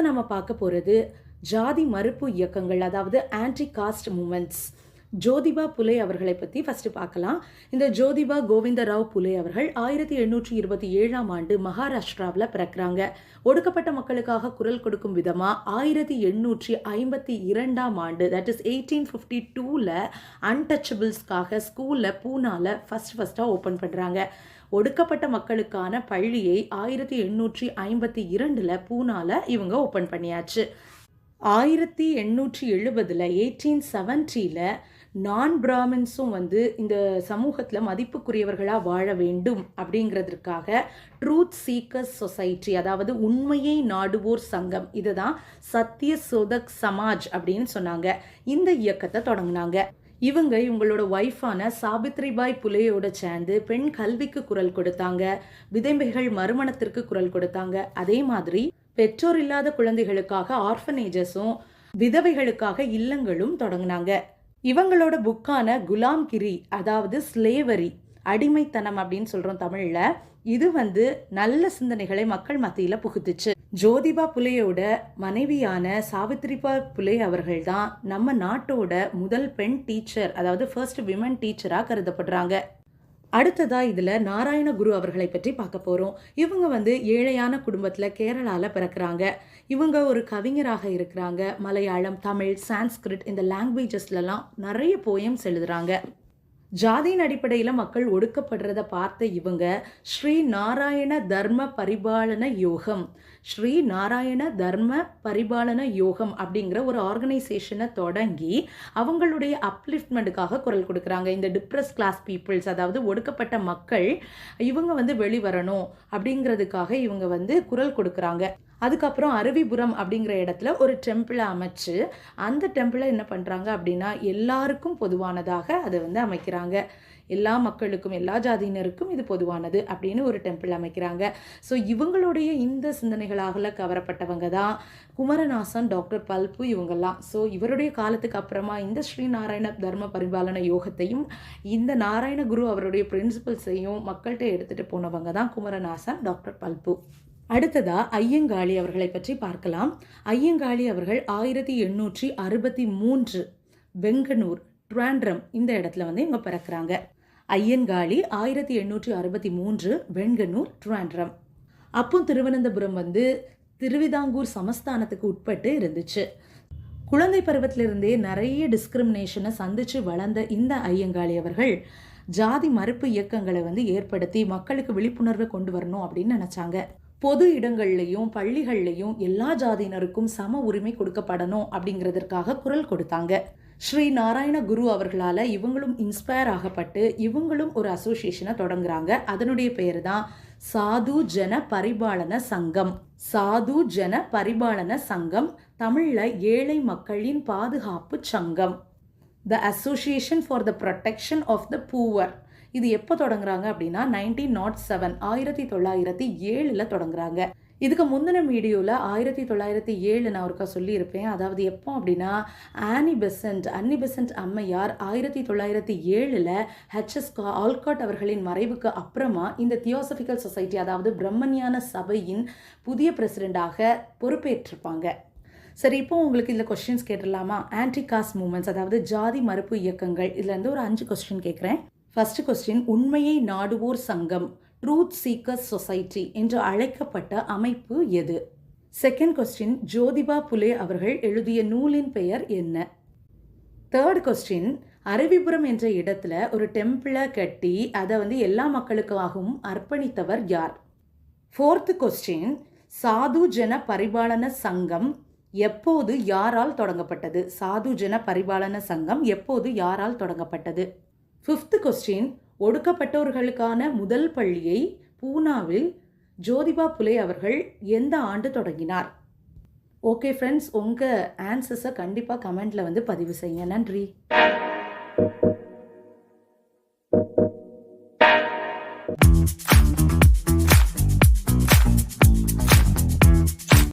அடுத்ததாக நம்ம பார்க்க போகிறது ஜாதி மறுப்பு இயக்கங்கள் அதாவது anti caste movements Jyotiba Phule அவர்களை பற்றி ஃபஸ்ட்டு பார்க்கலாம். இந்த ஜோதிபா கோவிந்தராவ் புலே அவர்கள் ஆயிரத்தி எண்ணூற்றி இருபத்தி ஏழாம் ஆண்டு மகாராஷ்டிராவில் பிறக்கிறாங்க. ஒடுக்கப்பட்ட மக்களுக்காக குரல் கொடுக்கும் விதமாக ஆயிரத்தி எண்ணூற்றி ஐம்பத்தி இரண்டாம் ஆண்டு தட் இஸ் எயிட்டீன் ஃபிஃப்டி டூவில் அன்டச்சபிள்ஸ்க்காக ஸ்கூலில் பூனாவில் ஃபஸ்ட் ஃபஸ்ட்டாக ஓப்பன் பண்ணுறாங்க ஒடுக்கப்பட்ட மக்களுக்கான பள்ளியை ஆயிரத்தி எண்ணூற்றி ஐம்பத்தி இரண்டில் பூனாவில் இவங்க ஓப்பன் பண்ணியாச்சு. ஆயிரத்தி எண்ணூற்றி எழுபதில் எயிட்டீன் செவன்ட்டியில் நான் பிராமின்ஸும் வந்து இந்த சமூகத்தில் மதிப்புக்குரியவர்களாக வாழ வேண்டும் அப்படிங்கிறதுக்காக ட்ரூத் சீக்கர்ஸ் சொசைட்டி அதாவது உண்மையை நாடுவோர் சங்கம் இதுதான் சத்திய சோதக் சமாஜ் அப்படின்னு சொன்னாங்க. இந்த இயக்கத்தை தொடங்கினாங்க. இவங்க இவங்களோட ஒய்ஃபான சாவித்ரிபாய் புலேயோட சேர்ந்து பெண் கல்விக்கு குரல் கொடுத்தாங்க. விதம்பைகள் மறுமணத்திற்கு குரல் கொடுத்தாங்க. அதே மாதிரி பெற்றோர் இல்லாத குழந்தைகளுக்காக ஆர்ஃபனேஜஸும் விதவைகளுக்காக இல்லங்களும் தொடங்கினாங்க. இவங்களோட புக்கான குலாம் கிரி அதாவது ஸ்லேவரி அடிமைத்தனம் அப்படின்னு சொல்கிறோம் தமிழில் இது வந்து நல்ல சிந்தனைகளை மக்கள் மத்தியில் புகுத்துச்சு. ஜோதிபா புலேயோட மனைவியான சாவித்ரிபா புலே அவர்கள் தான் நம்ம நாட்டோட முதல் பெண் டீச்சர் அதாவது ஃபர்ஸ்ட் விமன் டீச்சராக கருதப்படுறாங்க. அடுத்ததாக இதில் நாராயண குரு அவர்களை பற்றி பார்க்க போகிறோம் இவங்க வந்து ஏழையான குடும்பத்தில் கேரளாவில் பிறக்கிறாங்க. இவங்க ஒரு கவிஞராக இருக்கிறாங்க. மலையாளம் தமிழ் சான்ஸ்கிரிட் இந்த லாங்குவேஜஸ்லலாம் நிறைய போயம்ஸ் எழுதுகிறாங்க ஜாதியின் அடிப்படையில் மக்கள் ஒடுக்கப்படுறத பார்த்த இவங்க ஸ்ரீ நாராயண தர்ம பரிபாலன யோகம். ஸ்ரீ நாராயண தர்ம பரிபாலன யோகம் அப்படிங்கிற ஒரு ஆர்கனைசேஷனை தொடங்கி அவங்களுடைய அப்லிஃப்ட்மெண்ட்டுக்காக குரல் கொடுக்குறாங்க. இந்த டிப்ரெஸ் கிளாஸ் பீப்புள்ஸ் அதாவது ஒடுக்கப்பட்ட மக்கள் இவங்க வந்து வெளிவரணும் அப்படிங்கிறதுக்காக இவங்க வந்து குரல் கொடுக்குறாங்க. அதுக்கப்புறம் அருவிபுரம் அப்படிங்கிற இடத்துல ஒரு டெம்பிளை அமைச்சு அந்த டெம்பிளை என்ன பண்ணுறாங்க அப்படின்னா எல்லாருக்கும் பொதுவானதாக அதை வந்து அமைக்கிறாங்க. எல்லா மக்களுக்கும் எல்லா ஜாதியினருக்கும் இது பொதுவானது அப்படின்னு ஒரு டெம்பிள் அமைக்கிறாங்க. ஸோ இவங்களுடைய இந்த சிந்தனைகளாகல கவரப்பட்டவங்க தான் குமரநாசன் டாக்டர் பல்பு இவங்கெல்லாம். ஸோ இவருடைய காலத்துக்கு அப்புறமா இந்த ஸ்ரீநாராயண தர்ம பரிபாலன யோகத்தையும் இந்த நாராயண குரு அவருடைய பிரின்சிபல்ஸையும் மக்கள்கிட்ட எடுத்துகிட்டு போனவங்க தான் குமரநாசன் டாக்டர் பல்பு. அடுத்ததா ஐயங்காளி அவர்களை பற்றி பார்க்கலாம். ஐயங்காளி அவர்கள் ஆயிரத்தி எண்ணூற்றி அறுபத்தி மூன்று வெங்கனூர் ட்ராண்ட்ரம் இந்த இடத்துல வந்து இவங்க பிறக்கிறாங்க. ஐயன்காளி ஆயிரத்தி எண்ணூற்றி அறுபத்தி மூன்று வெண்கனூர் ட்ராண்ட்ரம். அப்போ திருவனந்தபுரம் வந்து திருவிதாங்கூர் சமஸ்தானத்துக்கு உட்பட்டு இருந்துச்சு. குழந்தை பருவத்திலிருந்தே நிறைய டிஸ்கிரிமினேஷனை சந்தித்து வளர்ந்த இந்த ஐயங்காளி அவர்கள் ஜாதி மறுப்பு இயக்கங்களை வந்து ஏற்படுத்தி மக்களுக்கு விழிப்புணர்வை கொண்டு வரணும் அப்படின்னு நினச்சாங்க. பொது இடங்கள்லையும் பள்ளிகள்லையும் எல்லா ஜாதியினருக்கும் சம உரிமை கொடுக்கப்படணும் அப்படிங்கிறதுக்காக குரல் கொடுத்தாங்க. ஸ்ரீ நாராயண குரு அவர்களால் இவங்களும் இன்ஸ்பயர் ஆகப்பட்டு இவங்களும் ஒரு அசோசியேஷனை தொடங்குறாங்க. அதனுடைய பேர் தான் சாது ஜன பரிபாலன சங்கம். சாது ஜன பரிபாலன சங்கம் தமிழில் ஏழை மக்களின் பாதுகாப்பு சங்கம். The association for the protection of the poor இது எப்போ தொடங்குறாங்க அப்படின்னா நைன்டீன் நாட் செவன் ஆயிரத்தி தொள்ளாயிரத்தி ஏழில் தொடங்குறாங்க. இதுக்கு முந்தின வீடியோவில் ஆயிரத்தி தொள்ளாயிரத்தி ஏழு நான் ஒருக்கா சொல்லியிருப்பேன். அதாவது எப்போ அப்படின்னா ஆனி பெசன்ட் அன்னி பெசன்ட் அம்மையார் ஆயிரத்தி தொள்ளாயிரத்தி ஏழில் ஹெச்எஸ் ஆல்காட் அவர்களின் மறைவுக்கு அப்புறமா இந்த தியோசபிக்கல் சொசைட்டி அதாவது பிரம்மஞான சபையின் புதிய பிரசிடெண்டாக பொறுப்பேற்றிருப்பாங்க. சரி இப்போ உங்களுக்கு இதில் கொஸ்டின்ஸ் கேட்டுடலாமா? ஆன்டி காஸ்ட் மூமெண்ட்ஸ் அதாவது ஜாதி மறுப்பு இயக்கங்கள். இதுலேருந்து ஒரு அஞ்சு கொஸ்டின் கேட்குறேன் ஃபர்ஸ்ட் கொஸ்டின் உண்மையை நாடுவோர் சங்கம் ட்ரூத் சீக்கர்ஸ் சொசைட்டி என்று அழைக்கப்பட்ட அமைப்பு எது? செகண்ட் கொஸ்டின் ஜோதிபா புலே அவர்கள் எழுதிய நூலின் பெயர் என்ன? தேர்ட் கொஸ்டின் அருவிபுரம் என்ற இடத்துல ஒரு டெம்பிளை கட்டி அதை வந்து எல்லா மக்களுக்காகவும் அர்ப்பணித்தவர் யார்? ஃபோர்த்து கொஸ்டின் சாது ஜன பரிபாலன சங்கம் எப்போது யாரால் தொடங்கப்பட்டது? சாது ஜன பரிபாலன சங்கம் எப்போது யாரால் தொடங்கப்பட்டது? ஃபிஃப்த் கொஸ்டின் ஒடுக்கப்பட்டவர்களுக்கான முதல் பள்ளியை பூனாவில் ஜோதிபா புலே அவர்கள் எந்த ஆண்டு தொடங்கினார்? ஓகே ஃப்ரெண்ட்ஸ் உங்கள் ஆன்சர்ஸை கண்டிப்பாக கமெண்டில் வந்து பதிவு செய்யுங்க. நன்றி.